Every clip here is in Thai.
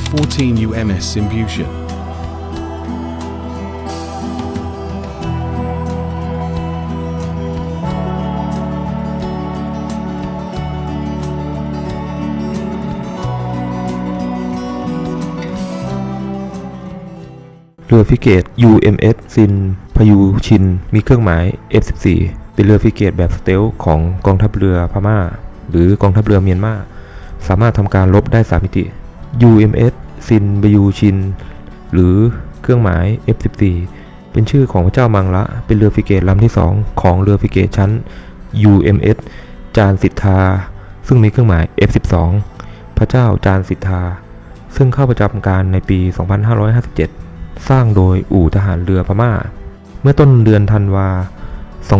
F-14 UMS Symbutian. เรือฟิเกต UMS ซินพายุชิน มีเครื่องหมาย F14 เป็นเรือฟิเกตแบบสเตลท์ของกองทัพเรือพม่า หรือกองทัพเรือเมียนมา สามารถทำการรบได้3มิติ UMS ซินบยูชิน หรือเครื่องหมาย F14 เป็นชื่อของพระเจ้ามังละ เป็นเรือฟริเกตลำที่ 2 ของเรือฟริเกตชั้น UMS จานสิทธา ซึ่งมีเครื่องหมาย F12 พระเจ้าจานสิทธา ซึ่งเข้าประจำการในปี 2557 สร้างโดยอู่ทหารเรือพม่า เมื่อต้นเดือนธันวา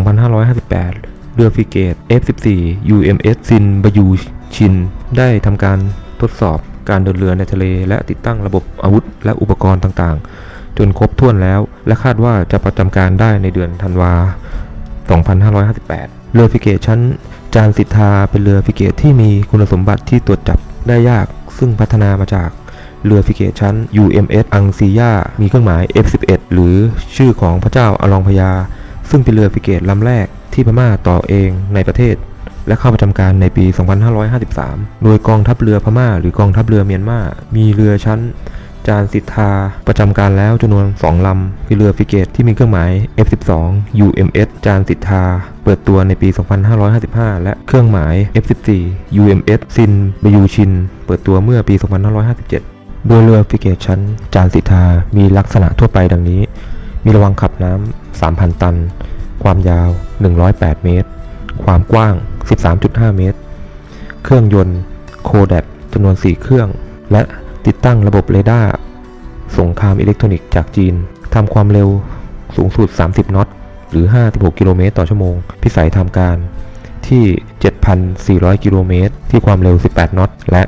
2558 เรือฟริเกต F14 UMS ซินบยูชิน ได้ทำการทดสอบ การเดินเรือในทะเล และติดตั้งระบบอาวุธและอุปกรณ์ต่างๆ จนครบถ้วนแล้ว และคาดว่าจะประจำการได้ในเดือนธันวา 2558 เรือฟิเกตชั้น จานสิทธาเป็นเรือฟิเกตที่มีคุณสมบัติที่ตรวจจับได้ยาก ซึ่งพัฒนามาจากเรือฟิเกตชั้น UMS อังซียามีเครื่องหมาย F11 หรือชื่อของพระเจ้าอลองพญาซึ่งเป็นเรือฟิเกตลำแรกที่พม่าต่อเองในประเทศ และเข้าประจำการในปี 2553 โดยกองทัพเรือพม่า หรือกองทัพเรือเมียนมา มีเรือชั้น จานสิทธา ประจำการแล้วจำนวน 2 ลำ คือเรือฟิเกตที่มีเครื่องหมาย F12 UMS จานสิทธา เปิดตัวในปี 2555 และเครื่องหมาย F14 UMS ซินบยูชิน เปิดตัวเมื่อปี 2557 โดยเรือฟิเกตชั้น จานสิทธา มีลักษณะทั่วไปดังนี้ มีระวังขับน้ำ 3,000 ตัน ความยาว 108 เมตร ความกว้าง 13.5 เมตร เครื่องยนต์โคแดกจำนวน 4 เครื่อง และติดตั้งระบบเรดาร์สงครามอิเล็กทรอนิกส์จากจีนทำความเร็วสูงสุด 30 น็อต หรือ 56 กิโลเมตรต่อชั่วโมง พิสัยทำการ ที่ 7,400 กิโลเมตร ที่ความเร็ว 18 นอต และ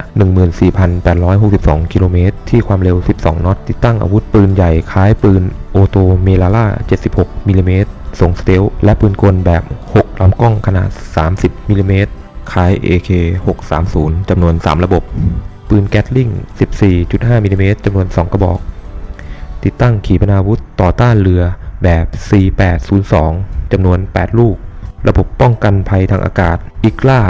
14,862 กิโลเมตร ที่ความเร็ว 12 นอต ติดตั้งอาวุธปืนใหญ่คล้ายปืนโอโตเมลาล่า 76มิลลิเมตรทรงสเตลท์และปืนกลแบบ 6ลำกล้องขนาด 30มิลลิเมตรคล้าย AK 630จำนวน 3 ระบบ ปืนแก๊สลิง 14.5มิลลิเมตรจำนวน 2 กระบอก ติดตั้งขีปนาวุธต่อต้านเรือแบบ C802 จำนวน 8 ลูก ระบบป้องกันภัยทางอากาศ i g l a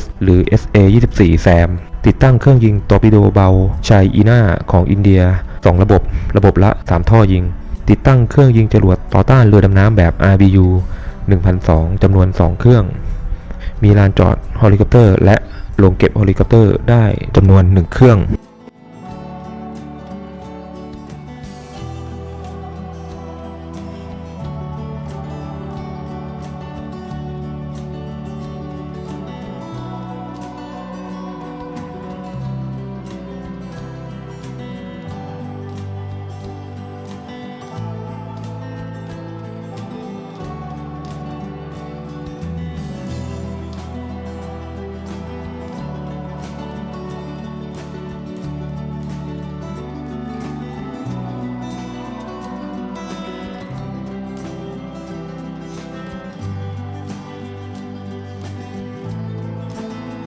S หรือ SA-24 แซม ติดตั้งเครื่องยิงตอร์ปิโดเบาชายอีนาของอินเดีย 2 ระบบ ระบบละ 3 ท่อยิง ติดตั้งเครื่องยิงจรวดต่อต้านเรือดำน้ำแบบ RBU 1002จำนวน 2 เครื่อง มีลานจอดเฮลิคอปเตอร์ และโรงเก็บเฮลิคอปเตอร์ได้จำนวน 1 เครื่อง